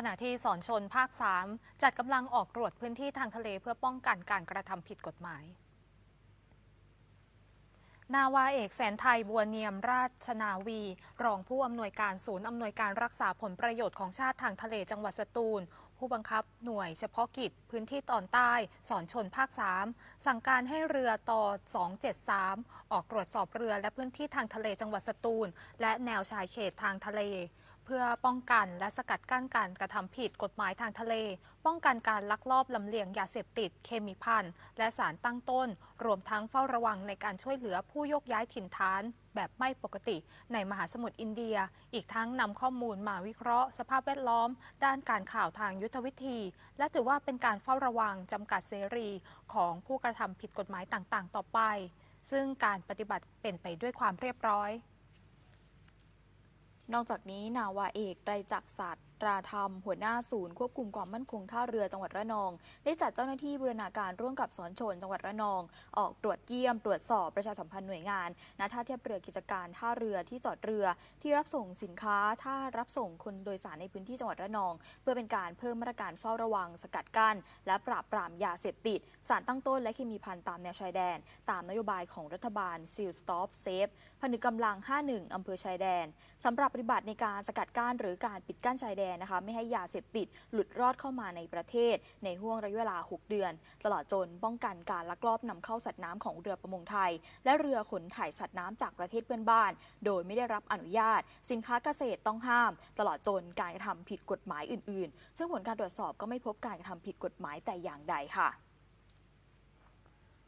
ขณะที่สอนชนภาค 3 จัดกำลังออกตรวจพื้นที่ทางทะเลเพื่อป้องกันการกระทำผิดกฎหมาย นาวาเอกแสนไทยบัวเนียมราชนาวี รองผู้อำนวยการศูนย์อำนวยการรักษาผลประโยชน์ของชาติทางทะเลจังหวัดสตูล ผู้บังคับหน่วยเฉพาะกิจ พื้นที่ตอนใต้ สอนชนภาค 3 สั่งการให้เรือต่อ 273 ออกตรวจสอบเรือและพื้นที่ทางทะเลจังหวัดสตูล และแนวชายเขตทางทะเล เพื่อป้องกันและสกัดกั้นการกระทำผิดกฎหมายทางทะเล ป้องกันการลักลอบลำเลียงยาเสพติด เคมีพันและสารตั้งต้น รวมทั้งเฝ้าระวังในการช่วยเหลือผู้ยกย้ายถิ่นฐาน แบบไม่ปกติ ในมหาสมุทรอินเดีย อีกทั้งนำข้อมูลมาวิเคราะห์ สภาพแวดล้อม ด้านการข่าวทางยุทธวิธี และถือว่าเป็นการเฝ้าระวังจำกัดเสรีของผู้กระทำผิดกฎหมายต่างๆ ต่อไป ซึ่งการปฏิบัติเป็นไปด้วยความเรียบร้อย นอกจากนี้นาวาเอกไตรจักรศาสตราธรรม หัวหน้าศูนย์ควบคุมความมั่นคงท่าเรือจังหวัดระนอง ได้จัดเจ้าหน้าที่บูรณาการร่วมกับสอนชนจังหวัดระนอง ออกตรวจเยี่ยม ตรวจสอบประชาสัมพันธ์หน่วยงานณท่าเทียบเรือกิจการท่าเรือที่จอดเรือที่รับส่งสินค้าท่ารับส่งคนโดยสารในพื้นที่จังหวัดระนอง เพื่อเป็นการเพิ่มมาตรการเฝ้าระวัง สกัดกั้น และปราบปรามยาเสพติด สารตั้งต้นและเคมีพันตามแนวชายแดน ตามนโยบายของรัฐบาล Seal Stop Safe ผนึกกำลัง 51อำเภอชายแดนสำหรับฏิบัติในการสกัดกั้นหรือการปิดกั้นชายแดนนะคะ ไม่ให้ยาเสพติดหลุดรอดเข้ามาในประเทศ ในห่วงระยะเวลา 6 เดือน ตลอดจนป้องกันการลักลอบนำเข้าสัตว์น้ำของเรือประมงไทย และเรือขนถ่ายสัตว์น้ำจากประเทศเพื่อนบ้าน โดยไม่ได้รับอนุญาต สินค้าเกษตรต้องห้าม ตลอดจนการกระทำผิดกฎหมายอื่น ๆ ซึ่งผลการตรวจสอบก็ไม่พบการกระทำผิดกฎหมายแต่อย่างใดค่ะ